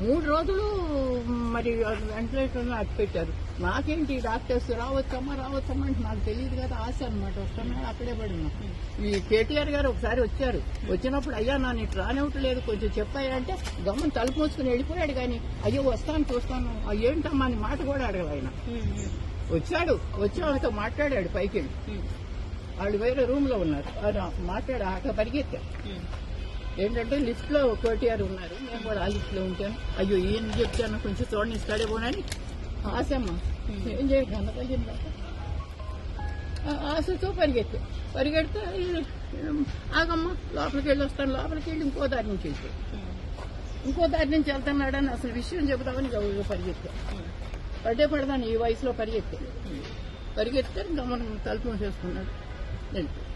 మూడు రోజులు మరి వెంటిలేటర్లో అట్టు పెట్టారు నాకేంటి డాక్టర్స్ రావచ్చమ్మా రావచ్చమ్మా అంటే నాకు తెలియదు కదా ఆశ అనమాట వస్తున్నా అక్కడే పడినా ఈ కేటీఆర్ గారు ఒకసారి వచ్చారు. వచ్చినప్పుడు అయ్యా నా నీకు రానివ్వట్లేదు కొంచెం చెప్పాయంటే గమ్మని తలుపు మూసుకుని వెళ్ళిపోయాడు కానీ అయ్యో వస్తాను చూస్తాను. ఏంటమ్మా అని మాట కూడా అడగదు ఆయన. వచ్చాడు. వచ్చి వాళ్ళతో మాట్లాడాడు పైకి వాళ్ళు వేరే రూమ్లో ఉన్నారు మాట్లాడు ఆట అక్కడ పరిగెత్తారు. ఏంటంటే లిఫ్ట్లో కోటిఆర్ ఉన్నారు. నేను కూడా ఆ లిఫ్ట్లో ఉంటాను అయ్యో ఏం చెప్తాను కొంచెం చూడండి ఇస్తాడే పోనని ఆశమ్మ. ఏం చేయాలి అన్న ఆశతో పరిగెత్తా. పరిగెడితే ఆగమ్మా ఆగమ్మ లోపలికి వెళ్ళి వస్తాను. లోపలికి వెళ్ళి ఇంకో దారి నుంచి వెళ్తే. ఇంకో దారి నుంచి వెళ్తున్నాడని అసలు విషయం చెబుతామని గౌరవ పరిగెత్తా. పడ్డే పడదాను ఈ వయసులో పరిగెత్తా. పరిగెత్తే గమనం తలుపు మూసేసుకున్నాడు. వెళ్ళిపోయాడు.